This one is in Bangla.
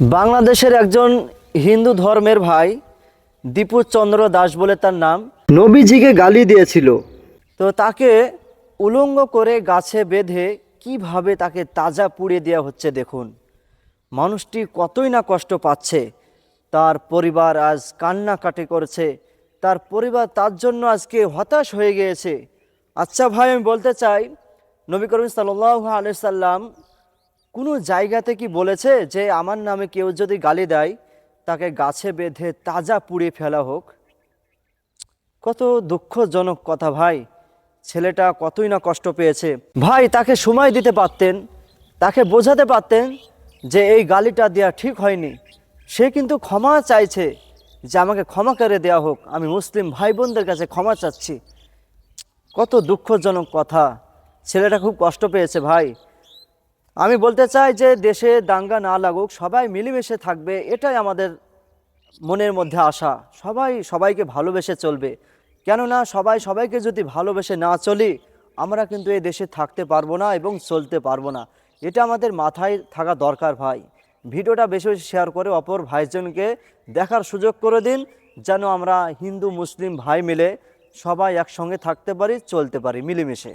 বাংলাদেশের একজন হিন্দু ধর্মের ভাই দীপু চন্দ্র দাস বলে তার নাম। নবীজিকে গালি দিয়েছিল। তো তাকে উলঙ্গ করে গাছে বেঁধে কীভাবে তাকে তাজা পুড়িয়ে দেওয়া হচ্ছে দেখুন। মানুষটি কতই না কষ্ট পাচ্ছে। তার পরিবার আজ কান্নাকাটি করছে। তার পরিবার তার জন্য আজকে হতাশ হয়ে গিয়েছে। আচ্ছা ভাই আমি বলতে চাই নবী করিম সাল্লাহ আলিয়াল্লাম কোনো জায়গাতে কি বলেছে যে আমার নামে কেউ যদি গালি দেয়, তাকে গাছে বেঁধে তাজা পুড়িয়ে ফেলা হোক? কত দুঃখজনক কথা ভাই। ছেলেটা কতই না কষ্ট পেয়েছে। ভাই, তাকে সময় দিতে পারতেন, তাকে বোঝাতে পারতেন যে এই গালিটা দেওয়া ঠিক হয়নি। সে কিন্তু ক্ষমা চাইছে যে আমাকে ক্ষমা করে দেওয়া হোক। আমি মুসলিম ভাই বোনদের কাছে ক্ষমা চাচ্ছি। কত দুঃখজনক কথা। ছেলেটা খুব কষ্ট পেয়েছে ভাই। আমি বলতে চাই যে দেশে দাঙ্গা না লাগুক, সবাই মিলেমিশে থাকবে, এটাই আমাদের মনের মধ্যে আশা। সবাই সবাইকে ভালোবেসে চলবে। কেননা সবাই সবাইকে যদি ভালোবেসে না চলি, আমরা কিন্তু এই দেশে থাকতে পারব না এবং চলতে পারব না। এটা আমাদের মাথায় থাকা দরকার ভাই। ভিডিওটা বেশি বেশি শেয়ার করে অপর ভাইজনকে দেখার সুযোগ করে দিন, যেন আমরা হিন্দু, মুসলিম ভাই মিলে সবাই একসঙ্গে থাকতে পারি, চলতে পারি, মিলেমিশে।